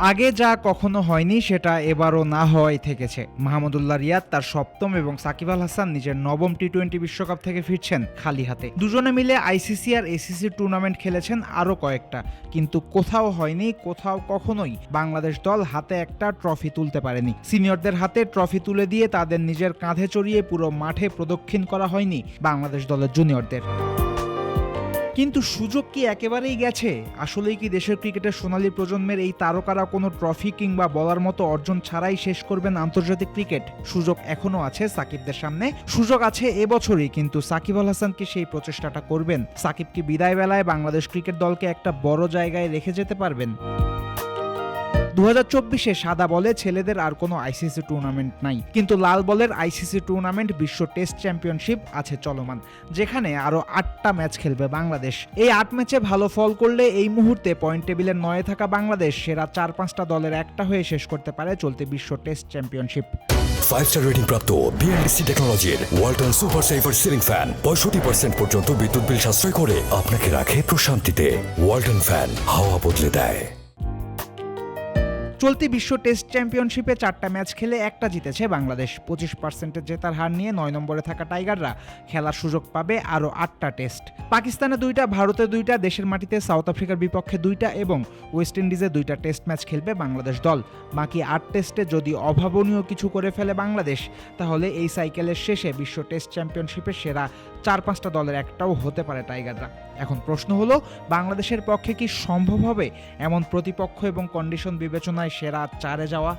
আগে যা কখনো হয়নি, সেটা এবারও না হওয়াই থেকেছে। মাহমুদুল্লাহ রিয়াদ তার সপ্তম এবং সাকিব আল হাসান নিজের নবম টি টোয়েন্টি বিশ্বকাপ থেকে ফিরছেন খালি হাতে। দুজনে মিলে আইসিসি আর এসিসি টুর্নামেন্ট খেলেছেন আরও কয়েকটা। কিন্তু কোথাও হয়নি, কোথাও কখনোই বাংলাদেশ দল হাতে একটা ট্রফি তুলতে পারেনি। সিনিয়রদের হাতে ট্রফি তুলে দিয়ে তাদের নিজের কাঁধে চড়িয়ে পুরো মাঠে প্রদক্ষিণ করা হয়নি বাংলাদেশ দলের জুনিয়রদের। কিন্তু সুযোগ কি একেবারেই গেছে? আসলেই কি দেশের ক্রিকেটের সোনালী প্রজন্মের এই তারকারা কোনো ট্রফি কিংবা বলার মতো অর্জন ছাড়াই শেষ করবেন আন্তর্জাতিক ক্রিকেট? সুযোগ এখনও আছে সাকিবদের সামনে। সুযোগ আছে এবছরই, কিন্তু সাকিব আল হাসান কি সেই প্রচেষ্টাটা করবেন? সাকিব কি বিদায় বেলায় বাংলাদেশ ক্রিকেট দলকে একটা বড় জায়গায় রেখে যেতে পারবেন? দু চব্বিশে সাদা বলে ছেলেদের আর কোনো আইসিসি টুর্নামেন্ট নাই। কিন্তু লাল বলের আইসিসি টুর্নামেন্ট বিশ্ব টেস্ট চ্যাম্পিয়নশিপ আছে চলমান, যেখানে আরও আটটা ম্যাচ খেলবে বাংলাদেশ। এই আট ম্যাচে ভালো ফল করলে এই মুহূর্তে পয়েন্ট টেবিলের নয়ে থাকা বাংলাদেশ সেরা চার পাঁচটা দলের একটা হয়ে শেষ করতে পারে চলতি বিশ্ব test championship. Five star rating প্রাপ্ত বিএলডিসি টেকনোলজির Walton super saver ceiling fan পঁয়ষট্টি পার্সেন্ট পর্যন্ত বিদ্যুৎ বিল সাশ্রয় করে আপনাকে রাখে প্রশান্তিতে। ওয়ালটন ফ্যান হাওয়া বদলে দেয়। চলতি বিশ্ব টেস্ট চ্যাম্পিয়নশিপে চারটা ম্যাচ খেলে একটা জিতেছে বাংলাদেশ। পঁচিশ পার্সেন্টের জেতার হার নিয়ে নয় নম্বরে থাকা টাইগাররা খেলার সুযোগ পাবে আরও আটটা টেস্ট। পাকিস্তানে দুইটা, ভারতে দুইটা, দেশের মাটিতে সাউথ আফ্রিকার বিপক্ষে দুইটা এবং ওয়েস্ট ইন্ডিজে দুইটা টেস্ট ম্যাচ খেলবে বাংলাদেশ দল। বাকি আট টেস্টে যদি অভাবনীয় কিছু করে ফেলে বাংলাদেশ, তাহলে এই সাইকেলের শেষে বিশ্ব টেস্ট চ্যাম্পিয়নশিপের সেরা চার পাঁচটা দলের একটাও হতে পারে টাইগাররা। এখন প্রশ্ন হলো, বাংলাদেশের পক্ষে কি সম্ভব হবে এমন প্রতিপক্ষ এবং কন্ডিশন বিবেচনায় সেরা চারে যাওয়া?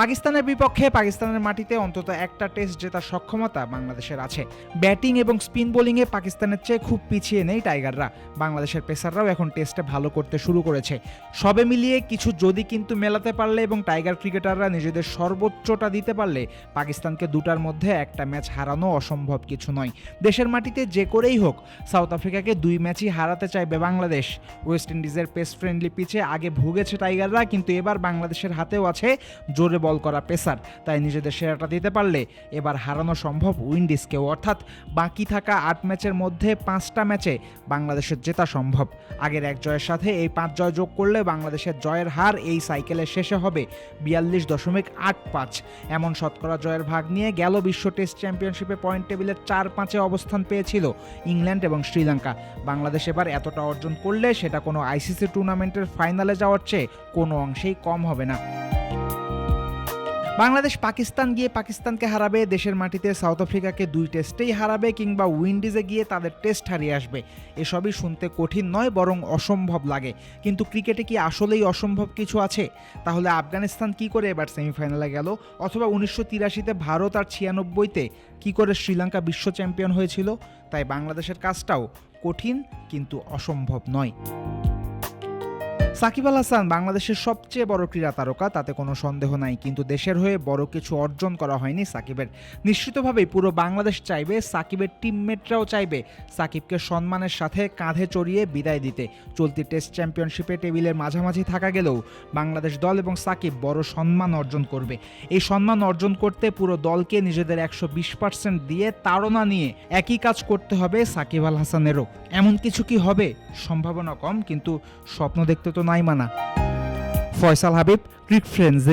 পাকিস্তানের বিপক্ষে পাকিস্তানের মাটিতে অন্তত একটা টেস্ট জেতার সক্ষমতা বাংলাদেশের আছে। ব্যাটিং এবং স্পিন বোলিংয়ে পাকিস্তানের চেয়ে খুব পিছিয়ে নেই টাইগাররা। বাংলাদেশের পেসাররাও এখন টেস্টে ভালো করতে শুরু করেছে। সবে মিলিয়ে কিছু যদি কিন্তু মেলাতে পারলে এবং টাইগার ক্রিকেটাররা নিজেদের সর্বোচ্চটা দিতে পারলে, পাকিস্তানকে দুটার মধ্যে একটা ম্যাচ হারানো অসম্ভব কিছু নয়। দেশের মাটিতে যে করেই হোক, সাউথ আফ্রিকাকে দুই ম্যাচই হারাতে চাইবে বাংলাদেশ। ওয়েস্ট ইন্ডিজের পেস ফ্রেন্ডলি পিচে আগে ভুগেছে টাইগাররা, কিন্তু এবার বাংলাদেশের হাতেও আছে জোরে বল করা পেসার, তাই নিজেদের সেরাটা দিতে পারলে এবার হারানো সম্ভব উইন্ডিজকেও। অর্থাৎ বাকি থাকা আট ম্যাচের মধ্যে পাঁচটা ম্যাচে বাংলাদেশের জেতা সম্ভব। আগের এক জয়ের সাথে এই পাঁচ জয় যোগ করলে বাংলাদেশের জয়ের হার এই সাইকেলের শেষে হবে বিয়াল্লিশ দশমিক আট পাঁচ। এমন শতকরা জয়ের ভাগ নিয়ে গেল বিশ্ব টেস্ট চ্যাম্পিয়নশিপে পয়েন্ট টেবিলের চার পাঁচে অবস্থান পেয়েছিল ইংল্যান্ড এবং শ্রীলঙ্কা। বাংলাদেশ এবার এতটা অর্জন করলে সেটা কোনো আইসিসি টুর্নামেন্টের ফাইনালে যাওয়ার চেয়ে কোনো অংশেই কম হবে না। বাংলাদেশ পাকিস্তান গিয়ে পাকিস্তানকে হারাবে, দেশের মাটিতে সাউথ আফ্রিকাকে দুই টেস্টেই হারাবে কিংবা উইন্ডিজে গিয়ে তাদের টেস্ট হারিয়ে আসবে। এসবই শুনতে কঠিন নয়, বরং অসম্ভব লাগে। কিন্তু ক্রিকেটে কি আসলেই অসম্ভব কিছু আছে? তাহলে আফগানিস্তান কি করে এবার সেমিফাইনালে গেল? অথবা উনিশশো তিরাশিতে ভারত আর ছিয়ানব্বইতে কি করে শ্রীলঙ্কা বিশ্ব চ্যাম্পিয়ন হয়েছিল? তাই বাংলাদেশের কাজটাও কঠিন কিন্তু অসম্ভব নয়। সাকিব আল হাসান বাংলাদেশের সবচেয়ে বড় ক্রীড়া তারকা, তাতে কোনো সন্দেহ নাই। কিন্তু দেশের হয়ে বড় কিছু অর্জন করা হয়নি সাকিবের। নিশ্চিতভাবেই পুরো বাংলাদেশ চাইবে সাকিবের টিমমেটরাও চাইবে সাকিবকে সম্মানের সাথে কাঁধে চড়িয়ে বিদায় দিতে। চলতি টেস্ট চ্যাম্পিয়নশিপে টেবিলের মাঝামাঝি থাকা গেলেও বাংলাদেশ দল এবং সাকিব বড় সম্মান অর্জন করবে। এই সম্মান অর্জন করতে পুরো দলকে নিজেদের একশো বিশ পার্সেন্ট দিয়ে তাড়না নিয়ে একই কাজ করতে হবে সাকিব আল হাসানেরও। এমন কিছু কি হবে? সম্ভাবনা কম, কিন্তু স্বপ্ন দেখতে তো নাই মানা। Faisal Habib cric friends.